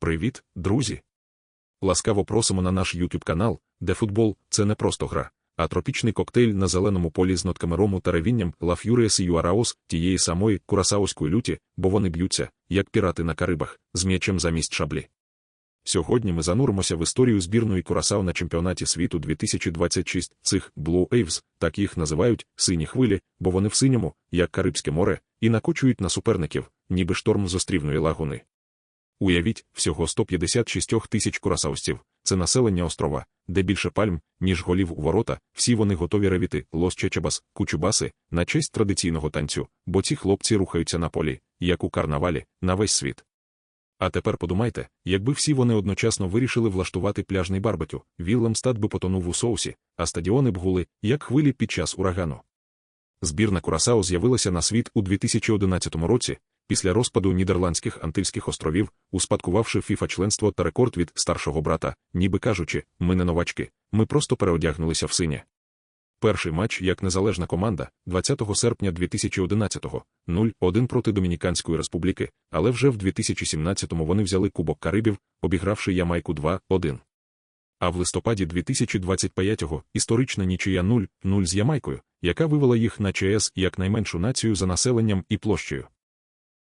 Привіт, друзі! Ласкаво просимо на наш YouTube канал, де футбол це не просто гра, а тропічний коктейль на зеленому полі з нотками рому та ревінням La Furious Юараос тієї самої курасаоської люті, бо вони б'ються, як пірати на Карибах, з м'ячем замість шаблі. Сьогодні ми зануримося в історію збірної Курасау на чемпіонаті світу 2026. Цих Blue Waves, так їх називають сині хвилі, бо вони в синьому, як Карибське море, і накочують на суперників, ніби шторм з острівної лагуни. Уявіть, всього 156 тисяч курасаустів це населення острова, де більше пальм, ніж голів у ворота, всі вони готові ревіти лос чечебас, кучубаси, на честь традиційного танцю, бо ці хлопці рухаються на полі, як у карнавалі, на весь світ. А тепер подумайте, якби всі вони одночасно вирішили влаштувати пляжний барбекю, Віллемстад би потонув у соусі, а стадіони б гули, як хвилі під час урагану. Збірна Курасао з'явилася на світ у 2011 році, після розпаду Нідерландських Антильських островів, успадкувавши фіфа-членство та рекорд від старшого брата, ніби кажучи, ми не новачки, ми просто переодягнулися в синє. Перший матч як незалежна команда 20 серпня 2011-го, 0-1 проти Домініканської республіки, але вже в 2017-му вони взяли Кубок Карибів, обігравши Ямайку 2-1. А в листопаді 2025-го історична нічия 0-0 з Ямайкою, яка вивела їх на ЧС як найменшу націю за населенням і площею.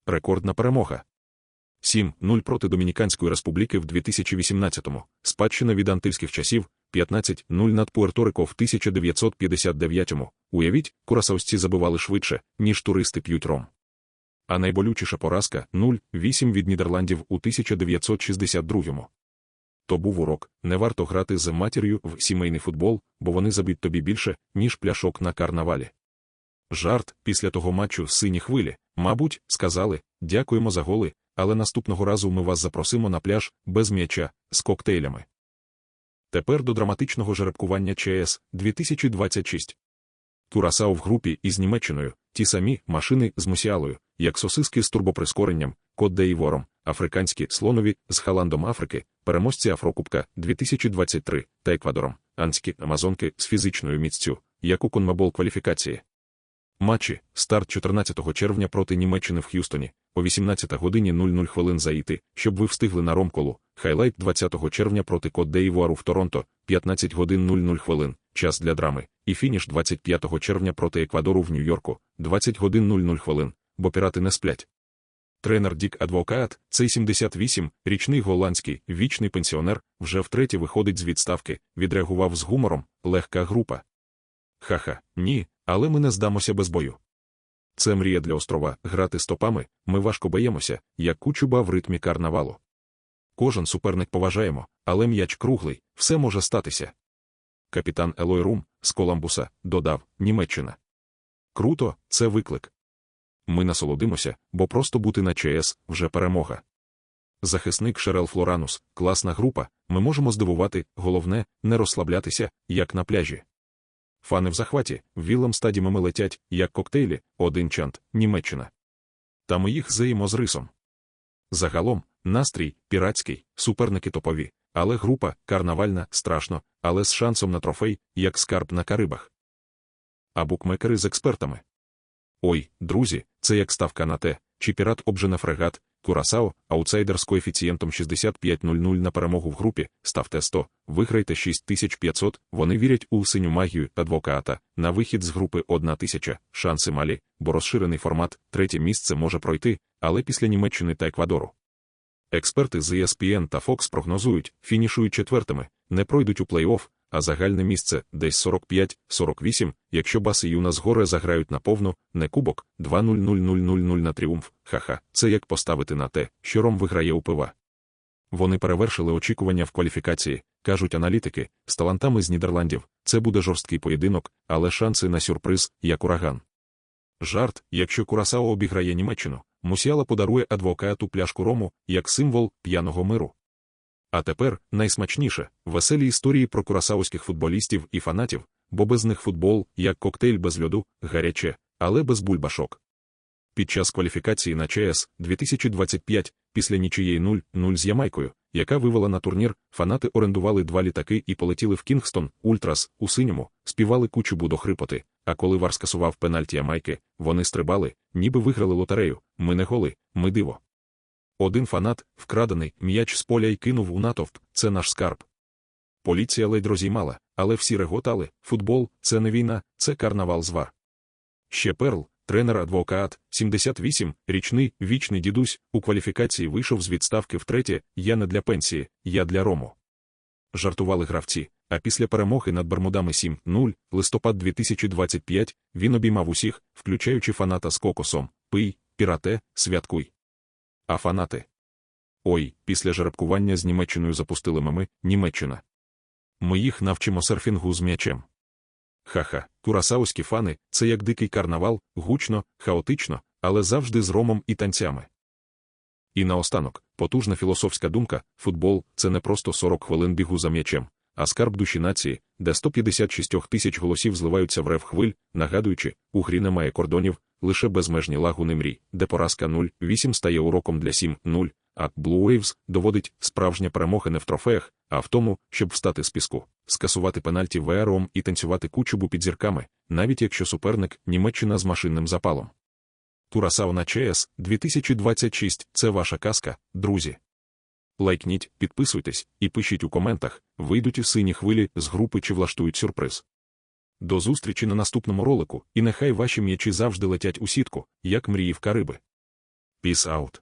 Рекордна перемога. 7-0 проти Домініканської республіки в 2018-му, спадщина від антильських часів, 15-0 над Пуерторико в 1959-му. Уявіть, курасаусці забивали швидше, ніж туристи п'ють ром. А найболючіша поразка 0-8 від Нідерландів у 1962-му. То був урок, не варто грати з матір'ю в сімейний футбол, бо вони заб'ють тобі більше, ніж пляшок на карнавалі. Жарт після того матчу сині хвилі, мабуть, сказали дякуємо за голи, але наступного разу ми вас запросимо на пляж без м'яча з коктейлями. Тепер до драматичного жеребкування ЧС 2026. Курасау в групі із Німеччиною, ті самі машини з мусіалою, як сосиски з турбоприскоренням, код де Івором, африканські слонові з Халандом Африки, переможці Афрокубка 2023 та Еквадором, анські амазонки з фізичною міццю, як у конмебол кваліфікації. Матчі. Старт 14 червня проти Німеччини в Х'юстоні, о 18 годині 00 хвилин заїти, щоб ви встигли на ромколу. Хайлайт 20 червня проти Кот Дейвуару в Торонто, 15 годин 00 хвилин, час для драми, і фініш 25 червня проти Еквадору в Нью-Йорку, 20 годин 00 хвилин, бо пірати не сплять. Тренер Дік Адвокат, цей 78, річний голландський, вічний пенсіонер, вже втретє виходить з відставки, відреагував з гумором, легка група. Ха-ха, ні, але ми не здамося без бою. Це мрія для острова грати стопами, ми важко боємося, як кучуба в ритмі карнавалу. Кожен суперник поважаємо, але м'яч круглий, все може статися. Капітан Елой Рум з Коламбуса додав Німеччина. Круто, це виклик. Ми насолодимося, бо просто бути на ЧС вже перемога. Захисник Шерел Флоранус, класна група, ми можемо здивувати, головне, не розслаблятися, як на пляжі. Фани в захваті, віллам стаді мими летять, як коктейлі, один чант, Німеччина. Та ми їх заїмо з рисом. Загалом, настрій, піратський, суперники топові, але група карнавальна, страшно, але з шансом на трофей, як скарб на Карибах. А букмекери з експертами. Ой, друзі, це як ставка на те, чи пірат обжене фрегат, Курасао, аутсайдер з коефіцієнтом 65.00 на перемогу в групі, ставте 100, виграйте 6500, вони вірять у синю магію адвоката, на вихід з групи 1000, шанси малі, бо розширений формат, третє місце може пройти, але після Німеччини та Еквадору. Експерти з ESPN та Fox прогнозують, фінішують четвертими, не пройдуть у плей-офф, а загальне місце десь 45-48, якщо баси юна згори заграють на повну, не кубок, 2-0-0-0-0-0 на тріумф, ха-ха, це як поставити на те, що Ром виграє у пива. Вони перевершили очікування в кваліфікації, кажуть аналітики, з талантами з Нідерландів, це буде жорсткий поєдинок, але шанси на сюрприз, як ураган. Жарт, якщо Курасао обіграє Німеччину, Мусіала подарує адвокату пляшку рому як символ п'яного миру. А тепер найсмачніше веселі історії про курасаоських футболістів і фанатів, бо без них футбол, як коктейль без льоду, гаряче, але без бульбашок. Під час кваліфікації на ЧС 2025, після нічиєї 0-0 з Ямайкою, яка вивела на турнір, фанати орендували два літаки і полетіли в Кінгстон, Ультрас, у синьому, співали кучу до хрипоти. А коли Вар скасував пенальті Ямайки, вони стрибали, ніби виграли лотерею. Ми не голи, ми диво. Один фанат, вкрадений, м'яч з поля й кинув у натовп, це наш скарб. Поліція ледь розіймала, але всі реготали, футбол це не війна, це карнавал звар. Ще Перл, тренер-адвокат, 78, річний, вічний дідусь, у кваліфікації вийшов з відставки втретє, я не для пенсії, я для рому. Жартували гравці, а після перемоги над Бермудами 7-0, листопад 2025, він обіймав усіх, включаючи фаната з кокосом, пий, пірате, святкуй. А фанати? Ой, після жеребкування з Німеччиною запустили меми Німеччина. Ми їх навчимо серфінгу з м'ячем. Ха-ха, курасауські фани це як дикий карнавал, гучно, хаотично, але завжди з ромом і танцями. І наостанок, потужна філософська думка: футбол це не просто 40 хвилин бігу за м'ячем, а скарб душі нації, де 156 тисяч голосів зливаються в рев хвиль, нагадуючи, у грі немає кордонів, лише безмежні лагуни мрій, де поразка 0-8 стає уроком для 7-0, а Blue Waves доводить справжня перемога не в трофеях, а в тому, щоб встати з піску, скасувати пенальті ВРОМ і танцювати кучубу під зірками, навіть якщо суперник Німеччина з машинним запалом. Курасау на ЧС 2026 це ваша казка, друзі. Лайкніть, підписуйтесь і пишіть у коментах, вийдуть і сині хвилі з групи чи влаштують сюрприз. До зустрічі на наступному ролику, і нехай ваші м'ячі завжди летять у сітку, як мрії в Кариби. Peace out.